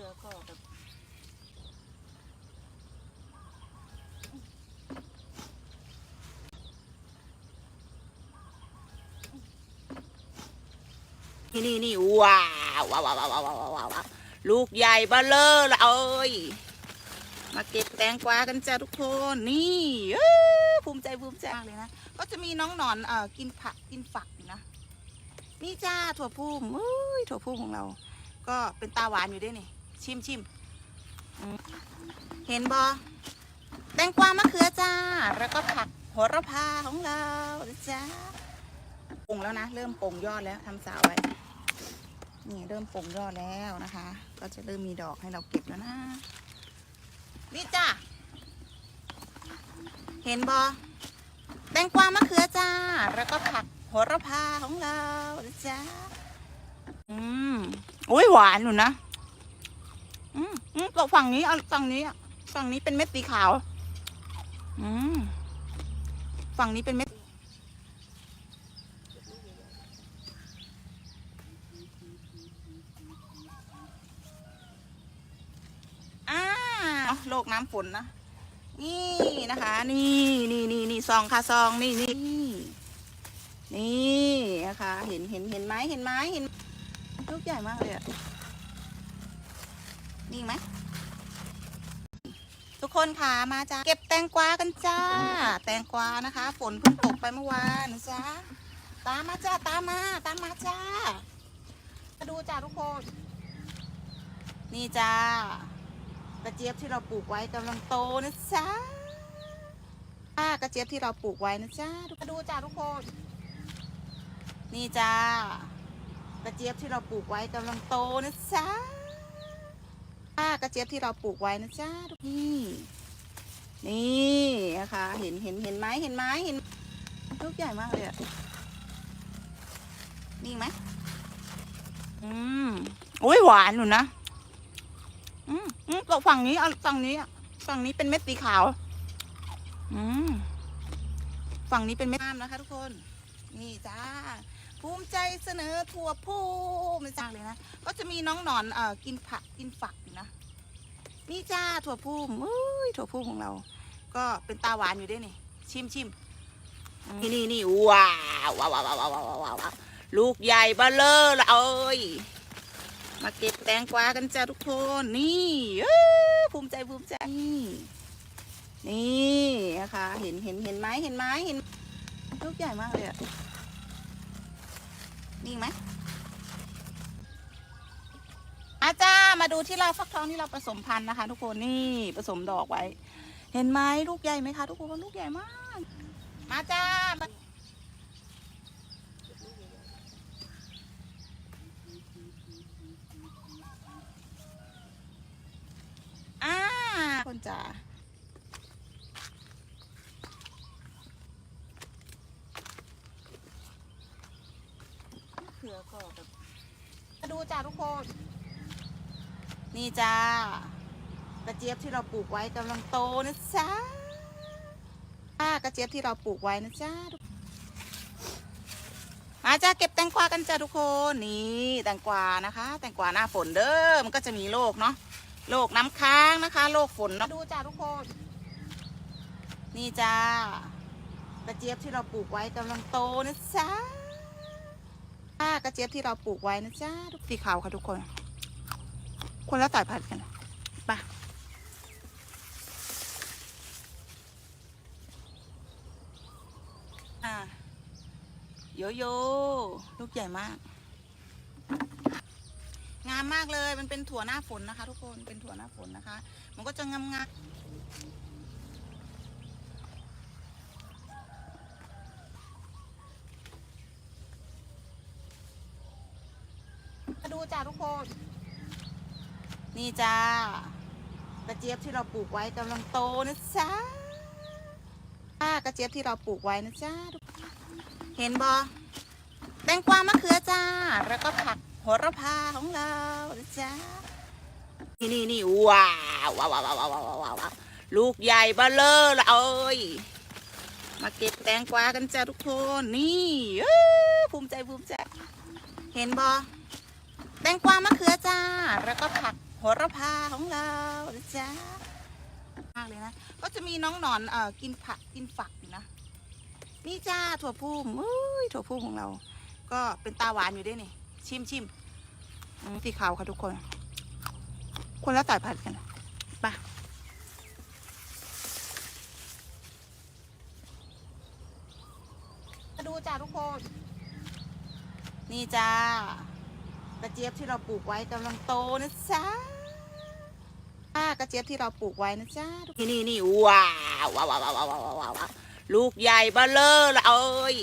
ขือก็แบบนี่นี่นี่ว้าวว้าวว้าวว้าวว้าวว้าวว้าวลูกใหญ่เบ้อเลอละเอ้ยมาเก็บแตงกวากันจ้าทุกคนนี่ภูมิใจภูมิใจเลยนะก็จะมีน้องหนอนเอ่อกินผักกินฝักนะนี่จ้าถั่วพุ่มเอ้ยถั่วพุ่มของเรา ก็เป็นตาหวานอยู่ด้วยนี่ ชิมชิมเห็นบอแตงกวามะเขือจ้า แล้วก็ผักโหระพาของเราจ้าปงแล้วนะ เริ่มปงยอดแล้วทำสาวไว้ นี่เริ่มปงยอดแล้วนะคะ ก็จะเริ่มมีดอกให้เราเก็บแล้วนะ นี่จ้าเห็นบอแตงกวามะเขือจ้า แล้วก็ผักโหระพาของเราจ้าอืมโอ้ยหวานอยู่นะ อืมอืมตกฝั่งนี้เอาฝั่งนี้ฝั่งนี้เป็นเม็ดสีขาว อืมฝั่งนี้เป็นเม็ดอ่าโลกน้ำฝนนะ นี่นะคะ นี่นี่นี่นี่ซองค่ะซองนี่นี่นี่นะคะ เห็นเห็นเห็นไหมเห็นไหมเห็นลูกใหญ่มากเลยอะ นี่ไหมทุกคนค่ะมาจ้าเก็บแตงกวากันจ้า แตงกวานะคะ ฝนเพิ่งตกไปเมื่อวานนะจ้าตามมาจ้าตามมาตามมาจ้ามาดูจ้าทุกคน นี่จ้ากระเจี๊ยบที่เราปลูกไว้กำลังโตนะจ้าอ่ากระเจี๊ยบที่เราปลูกไว้นะจ้ามาดูจ้าทุกคน นี่จ้ากระเจี๊ยบที่เราปลูกไว้กำลังโตนะจ้า กระเจี๊ยบที่เราปลูกไว้นะจ้าทุกนี่ นี่นะคะ เห็นเห็นเห็นไหมเห็นไหมเห็นลูกใหญ่มากเลยอะนี่ไหมอืมโอ้ยหวานอยู่นะ อืมอืมตกฝั่งนี้เอาฝั่งนี้อะฝั่งนี้เป็นเม็ดสีขาว อืมฝั่งนี้เป็นเม็ดน้ำนะคะ ทุกคน นี่จ้า ภูมิใจเสนอถั่วพูมันจ้าเลยนะ ก็จะมีน้องหนอนเอ่อกินผักกินฝักอยู่นะ นี่จ้าถั่วพูมเอ้ยถั่วพูของเรา ก็เป็นตาหวานอยู่ด้วยนี่ ชิมชิมนี่นี่นี่ว้าวว้าวว้าวว้าวว้าวว้าวว้าวลูกใหญ่เบ้อเลอละเอ้ยมาเก็บแตงกวากันจ้าทุกคนนี่ภูมิใจภูมิใจ นี่นี่นะคะเห็นเห็นเห็นไหมเห็นไหมเห็นลูกใหญ่มากเลยอะ นี่ไหมอาจารย์มาดูที่ลาฟักทองที่เราผสมพันธุ์นะคะ ทุกคนนี่ผสมดอกไว้ เห็นไหมลูกใหญ่ไหมคะทุกคนลูกใหญ่มาก มาจ้ามาอ่าคนจ๋า เขือก็แบบ มาดูจ้าทุก คนนี่จ้ากระเจี๊ยบที่เราปลูกไว้กำลังโตนะจ้าอ่ากระเจี๊ยบที่เราปลูกไว้นะจ้าทุกมาจ้าเก็บแตงกวากันจ้าทุกคนนี่แตงกวานะคะ แตงกวาหน้าฝนเด้อมันก็จะมีโรคเนาะโรคน้ำค้างนะคะโรคฝนเนาะมาดูจ้าทุกคน นี่จ้ากระเจี๊ยบที่เราปลูกไว้กำลังโตนะจ้าอ่ากระเจี๊ยบที่เราปลูกไว้นะจ๊ะทุกสีขาวค่ะทุกคน คนละสายพันธุ์กันไปอ่าโยโย่ลูกใหญ่มาก งามมากเลยมันเป็นถั่วหน้าฝนนะคะ ทุกคนเป็นถั่วหน้าฝนนะคะ มันก็จะงามงามมาดู จ้าทุกคน นี่จ้ากระเจี๊ยบที่เราปลูกไว้กำลังโตนะจ๊ะอ่ากระเจี๊ยบที่เราปลูกไว้นะจ๊ะทุกเห็นบอแตงกวามะเขือจ้า แล้วก็ผักโหระพาของเรานะจ๊ะนี่นี่นี่ว้าวว้าวว้าวว้าวว้าวว้าวว้าวลูกใหญ่เบ้อเลอละเอ้ยมาเก็บแตงกวากันจ้าทุกคน นี่เออภูมิใจภูมิใจ เห็นบอ งกวามะเขือจ้า แล้วก็ผักโหระพาของเราจ๊ะมากเลยนะ ก็จะมีน้องหนอนเอ่อกินผักกินฝักนะ นี่จ้าถั่วพูมอุ้ยถั่วพูมของเรา ก็เป็นตาหวานอยู่ด้วยนี่ ชิมชิมสีขาวค่ะทุกคน คนละสายพันธุ์กันไปดูจ้าทุกคน นี่จ้า กระเจี๊ยบที่เราปลูกไว้กำลังโตนะจ๊ะอ่ากระเจี๊ยบที่เราปลูกไว้นะจ๊ะนี่นี่นี่ว้าวว้าวว้าวว้าวว้าวว้าวว้าวลูกใหญ่เบ้อเลอเลยเอ้ย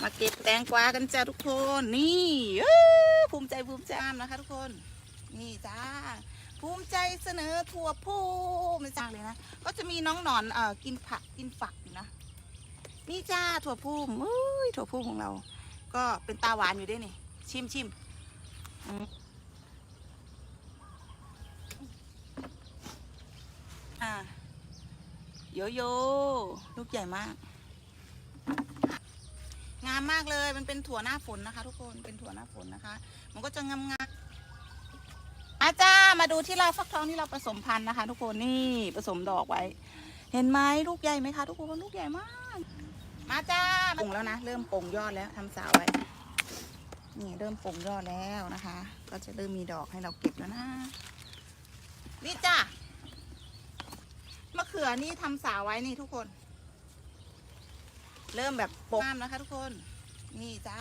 มาเก็บแตงกวากันจ้าทุกคน นี่เอ้อภูมิใจภูมิใจนะคะทุกคน นี่จ้าภูมิใจเสนอถั่วพูมิจ้าเลยนะ ก็จะมีน้องหนอนเอ่อกินผักกินฝักอยู่นะ นี่จ้าถั่วพูมอุ้ยถั่วพูของเรา ก็เป็นตาหวานอยู่ด้วยนี่ ชิมชิม อืมอ่าโยโย่ลูกใหญ่มาก งามมากเลยมันเป็นถั่วหน้าฝนนะคะ ทุกคนเป็นถั่วหน้าฝนนะคะ มันก็จะงามงามอาจ้ามาดูที่เราฟักทองที่เราผสมพันธุ์นะคะ ทุกคนนี่ผสมดอกไว้ เห็นไหมลูกใหญ่ไหมคะ ทุกคนลูกใหญ่มาก มาจ้าปงแล้วนะ เริ่มปงยอดแล้วทำสาวไว้ นี่เริ่มปงยอดแล้วนะคะ ก็จะเริ่มมีดอกให้เราเก็บแล้วนะนี่จ้ามะเขือนี่ทำสาวไว้นี่ทุกคน เริ่มแบบปงงามนะคะ ทุกคน นี่จ้า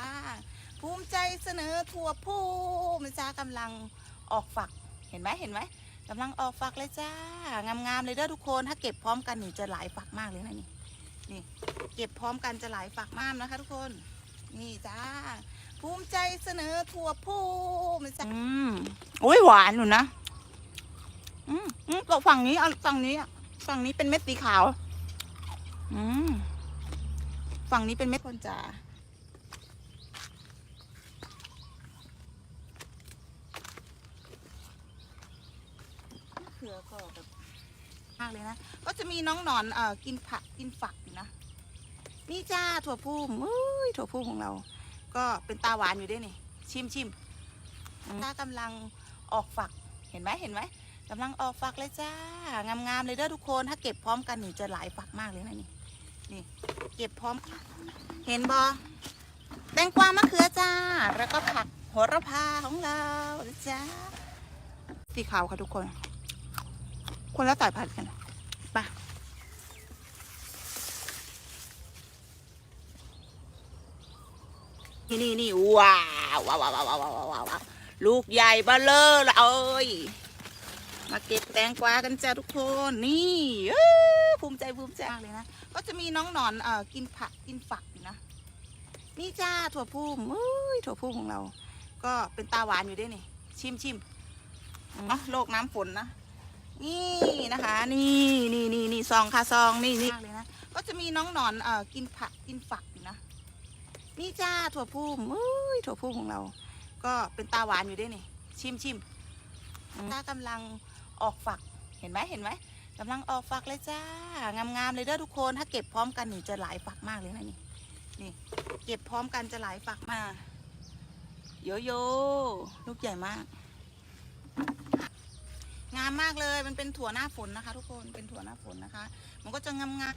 ภูมิใจเสนอถั่วพูมันจ้ากำลังออกฝักเห็นไหมเห็นไหมกำลังออกฝักเลยจ้างามๆเลยเด้อทุกคนถ้าเก็บพร้อมกันนี่จะหลายฝักมากเลยนะนี่นี่ เก็บพร้อมกันจะหลายฝักมากนะคะ ทุกคน นี่จ้า ภูมิใจเสนอถั่วพูมันจ้าอืมโอ้ยหวานอยู่นะ อืมอืมก็ฝั่งนี้เอาฝั่งนี้อะฝั่งนี้เป็นเม็ดสีขาว อืมฝั่งนี้เป็นเม็ดคนจ๋าเขือก็แบบมากเลยนะ ก็จะมีน้องหนอนเอ่อกินผักกินฝักอยู่นะ นี่จ้าถั่วพูมอุ้ยถั่วพูของเรา ก็เป็นตาหวานอยู่ด้วยนี่ ชิมชิมอืมตากำลังออกฝักเห็นไหมเห็นไหมกำลังออกฝักเลยจ้างามๆเลยเด้อทุกคนถ้าเก็บพร้อมกันนี่จะหลายฝักมากเลยนะนี่นี่เก็บพร้อมเห็นบอแตงกวามะเขือจ้า แล้วก็ผักโหระพาของเรานะจ้าสีขาวค่ะทุกคน คนละสายพันธุ์กัน นี่นี่นี่ว้าวว้าวว้าวว้าวว้าวว้าวว้าวลูกใหญ่เบ้อเลอเลยเอ้ยมาเก็บแตงกวากันจ้าทุกคนนี่ภูมิใจภูมิใจมากเลยนะก็จะมีน้องหนอนเอ่อกินผักกินฝักนะนี่จ้าถั่วพูมอุ้ยถั่วพูของเรา ก็เป็นตาหวานอยู่ด้วยนี่ ชิมชิมเนาะโลกน้ำฝนนะนี่นะคะ นี่นี่นี่นี่ซองค่ะซองนี่นี่มากเลยนะก็จะมีน้องหนอนเอ่อกินผักกินฝัก นะนี่จ้าถั่วพูมอุ้ยถั่วพูของเรา ก็เป็นตาหวานอยู่ด้วยนี่ ชิมชิมตากำลังออกฝักเห็นไหมเห็นไหมกำลังออกฝักเลยจ้างามๆเลยเด้อทุกคนถ้าเก็บพร้อมกันนี่จะหลายฝักมากเลยนะนี่นี่เก็บพร้อมกันจะหลายฝักมากโยโย่ลูกใหญ่มาก งามมากเลยมันเป็นถั่วหน้าฝนนะคะ ทุกคนเป็นถั่วหน้าฝนนะคะ มันก็จะงามงาม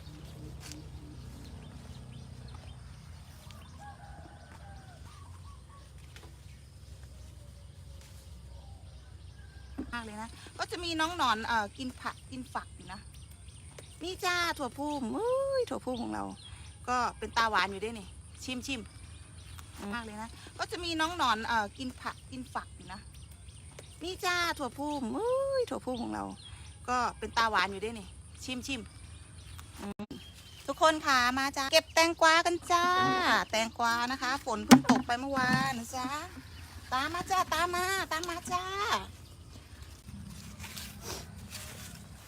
มากเลยนะ ก็จะมีน้องหนอนเอ่อกินผักกินฝักอยู่นะ นี่จ้าถั่วพูมอุ้ยถั่วพูของเรา ก็เป็นตาหวานอยู่ด้วยนี่ ชิมชิมมากเลยนะ ก็จะมีน้องหนอนเอ่อกินผักกินฝักอยู่นะ นี่จ้าถั่วพูมอุ้ยถั่วพูของเรา ก็เป็นตาหวานอยู่ด้วยนี่ ชิมชิมอืมทุกคนค่ะมาจ้าเก็บแตงกวากันจ้า แตงกวานะคะ ฝนเพิ่งตกไปเมื่อวานนะจ้าตามมาจ้าตามมา ตามมาจ้า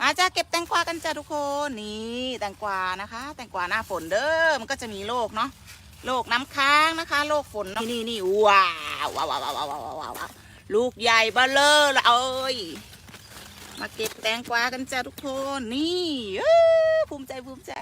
มาจ้าเก็บแตงกวากันจ้าทุกคนนี่แตงกวานะคะ แตงกวาหน้าฝนเด้อมันก็จะมีโรคเนาะโรคน้ำค้างนะคะโรคฝนเนาะนี่นี่นี่ว้าวว้าวว้าวว้าวว้าวว้าวว้าวลูกใหญ่เบ้อเลอเลยเอ้ยมาเก็บแตงกวากันจ้าทุกคนนี่เอ้อภูมิใจภูมิใจ